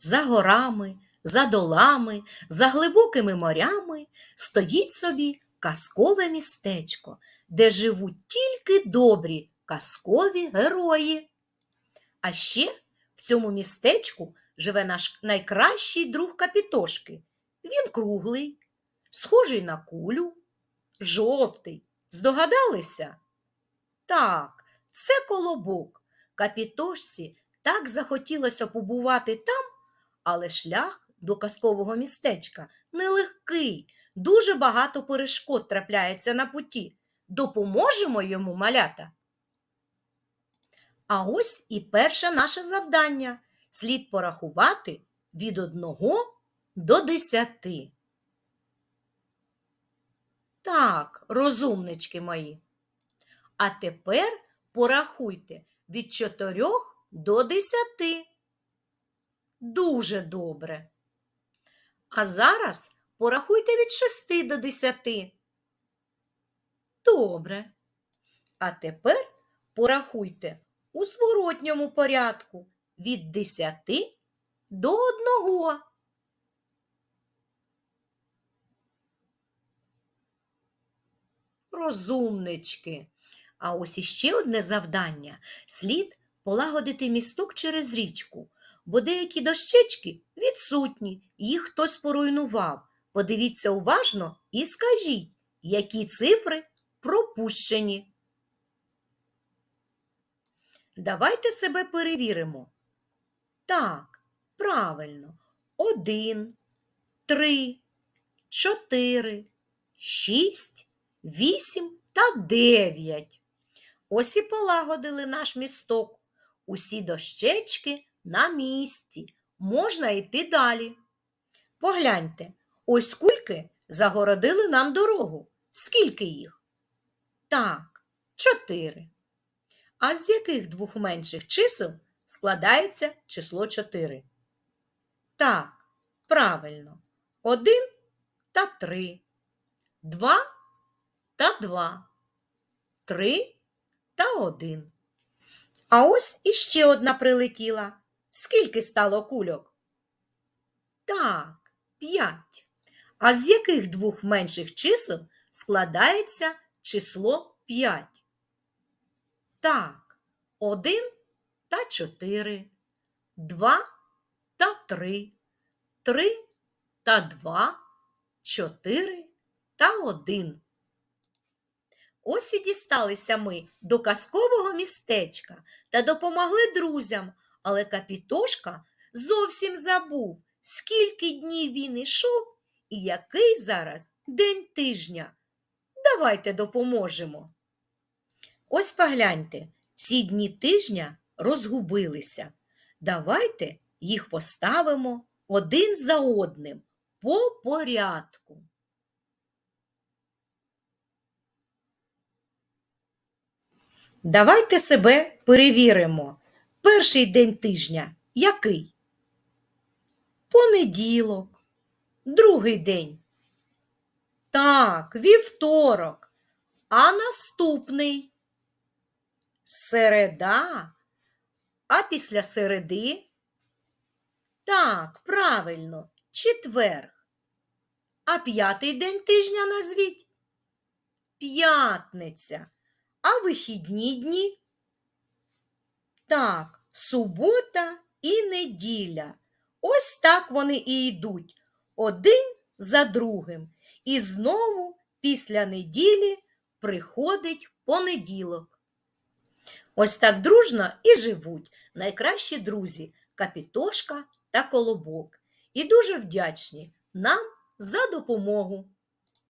за горами, за долами, за глибокими морями стоїть собі казкове містечко, де живуть тільки добрі казкові герої. А ще в цьому містечку живе наш найкращий друг капітошки. Він круглий, схожий на кулю, жовтий. Здогадалися? Так, це колобок. Капітошці так захотілося побувати там, але шлях до казкового містечка нелегкий, дуже багато перешкод трапляється на путі. Допоможемо йому малята. А ось і перше наше завдання. Слід порахувати від одного до десяти. Так, розумнички мої. А тепер порахуйте від чотирьох до десяти. Дуже добре. А зараз порахуйте від шести до десяти. Добре. А тепер порахуйте у зворотньому порядку від десяти до одного. Розумнички. А ось іще одне завдання. Слід полагодити місток через річку, бо деякі дощечки відсутні, їх хтось поруйнував. Подивіться уважно і скажіть, які цифри пропущені. Давайте себе перевіримо. Так, правильно. Один, три, чотири, шість, вісім та дев'ять. Ось і полагодили наш місток. Усі дощечки на місці. Можна йти далі. Погляньте, ось кульки загородили нам дорогу. Скільки їх? Так, чотири. А з яких двох менших чисел складається число 4? Так, правильно. 1 та 3, 2 та 2, 3 та 1. А ось іще одна прилетіла. Скільки стало кульок? Так, 5. А з яких двох менших чисел складається число 5? Так, 1 та 4, 2 та 3, 3 та 2, 4 та 1. Ось і дісталися ми до казкового містечка та допомогли друзям, але Капітошка зовсім забув, скільки днів він ішов і який зараз день тижня. Давайте допоможемо. Ось погляньте, ці дні тижня розгубилися. Давайте їх поставимо один за одним по порядку. Давайте себе перевіримо. Перший день тижня який? Понеділок. Другий день. Так, вівторок. А наступний середа. А після середи? Так, правильно, четверг. А п'ятий день тижня назвіть? П'ятниця. А вихідні дні? Так, субота і неділя. Ось так вони і йдуть один за другим. І знову після неділі приходить понеділок. Ось так дружно і живуть найкращі друзі Капітошка та Колобок. І дуже вдячні нам за допомогу.